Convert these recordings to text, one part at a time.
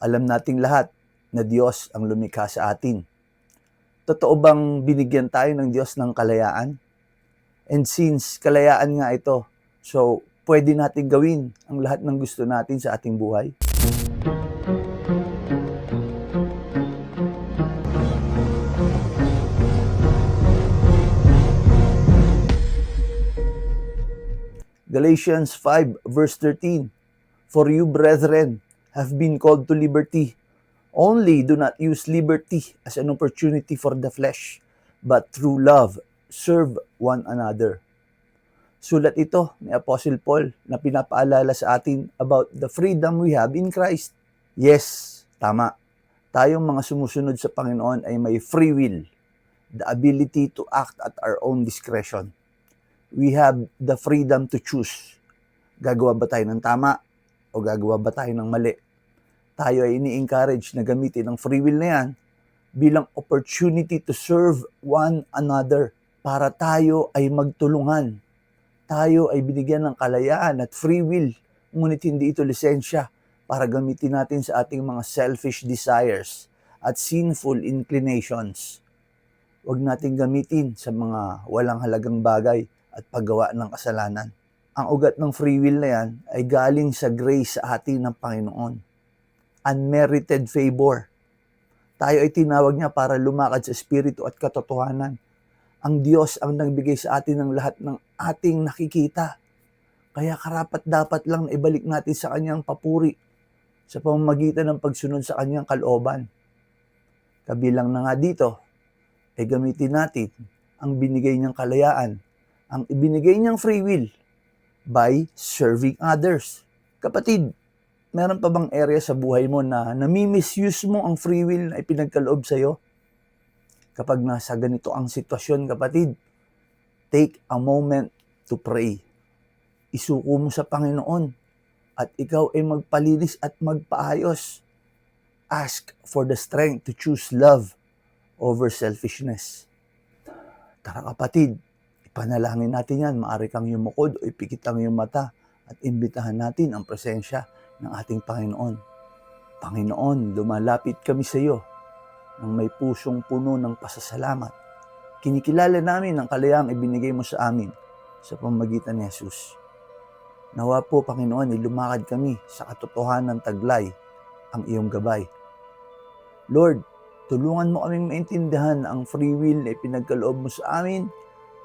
Alam nating lahat na Diyos ang lumikha sa atin. Totoo bang binigyan tayo ng Diyos ng kalayaan? And since kalayaan nga ito, so pwede natin gawin ang lahat ng gusto natin sa ating buhay? Galatians 5 verse 13 For you brethren have been called to liberty only do not use liberty as an opportunity for the flesh but through love serve one another Sulat ito ni Apostle Paul na pinapaalala sa atin about the freedom we have in Christ. Yes, tama. Tayong mga sumusunod sa Panginoon ay may free will, the ability to act at our own discretion. We have the freedom to choose. Gagawa ba tayo ng tama o gagawa ba tayo ng mali? Tayo ay ini-encourage na gamitin ang free will na yan bilang opportunity to serve one another para tayo ay magtulungan tayo ay binigyan ng kalayaan at free will, ngunit hindi ito lisensya para gamitin natin sa ating mga selfish desires at sinful inclinations. Huwag natin gamitin sa mga walang halagang bagay at paggawa ng kasalanan. Ang ugat ng free will na yan ay galing sa grace sa atin ng Panginoon. Unmerited favor. Tayo ay tinawag niya para lumakad sa espiritu at katotohanan ang Diyos ang nagbigay sa atin ng lahat ng ating nakikita. Kaya karapat dapat lang na ibalik natin sa kanyang papuri sa pamamagitan ng pagsunod sa kanyang kalooban. Kabilang na nga dito, ay gamitin natin ang binigay niyang kalayaan, ang ibinigay niyang free will by serving others. Kapatid, meron pa bang area sa buhay mo na nami-misuse mo ang free will na ipinagkaloob sa iyo? kapag nasa ganito ang sitwasyon, kapatid, take a moment to pray. Isuko mo sa Panginoon at ikaw ay magpalinis at magpaayos. Ask for the strength to choose love over selfishness. Tara kapatid, ipanalangin natin yan. Maari kang yumukod o ipikit ang iyong mata at imbitahan natin ang presensya ng ating Panginoon. Panginoon, lumalapit kami sa iyo ng may pusong puno ng pasasalamat. Kinikilala namin ang kalayaang ibinigay mo sa amin sa pamagitan ni Jesus. Nawa po, Panginoon, ilumakad kami sa katotohanan taglay ang iyong gabay. Lord, tulungan mo kaming maintindihan ang free will na ipinagkaloob mo sa amin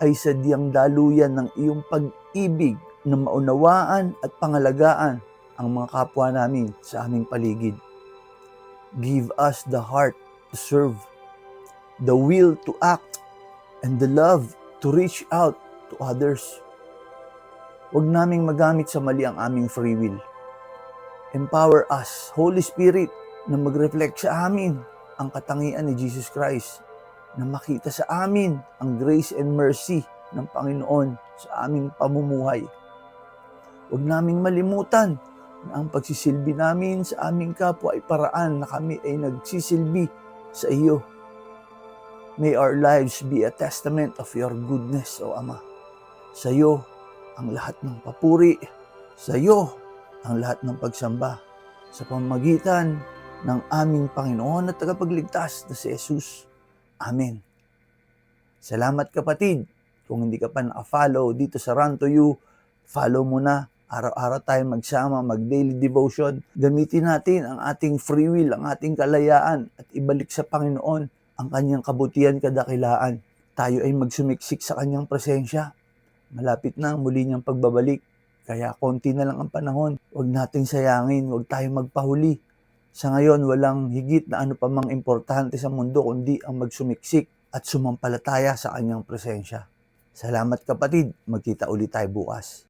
ay sadyang daluyan ng iyong pag-ibig na maunawaan at pangalagaan ang mga kapwa namin sa aming paligid. Give us the heart to serve, the will to act, and the love to reach out to others. Huwag naming magamit sa mali ang aming free will. Empower us, Holy Spirit, na mag-reflect sa amin ang katangian ni Jesus Christ, na makita sa amin ang grace and mercy ng Panginoon sa aming pamumuhay. Huwag naming malimutan na ang pagsisilbi namin sa aming kapwa ay paraan na kami ay nagsisilbi sa iyo. May our lives be a testament of your goodness, O Ama. Sa iyo ang lahat ng papuri, sa iyo ang lahat ng pagsamba sa pamamagitan ng aming Panginoon at tagapagligtas na si Jesus. Amen. Salamat kapatid. Kung hindi ka pa naka-follow dito sa Run to You, follow mo na Araw-araw tayo magsama, mag-daily devotion. Gamitin natin ang ating free will, ang ating kalayaan at ibalik sa Panginoon ang kanyang kabutihan, kadakilaan. Tayo ay magsumiksik sa kanyang presensya. Malapit na ang muli niyang pagbabalik. Kaya konti na lang ang panahon. Huwag nating sayangin, huwag tayo magpahuli. Sa ngayon, walang higit na ano pa mang importante sa mundo kundi ang magsumiksik at sumampalataya sa kanyang presensya. Salamat kapatid, magkita ulit tayo bukas.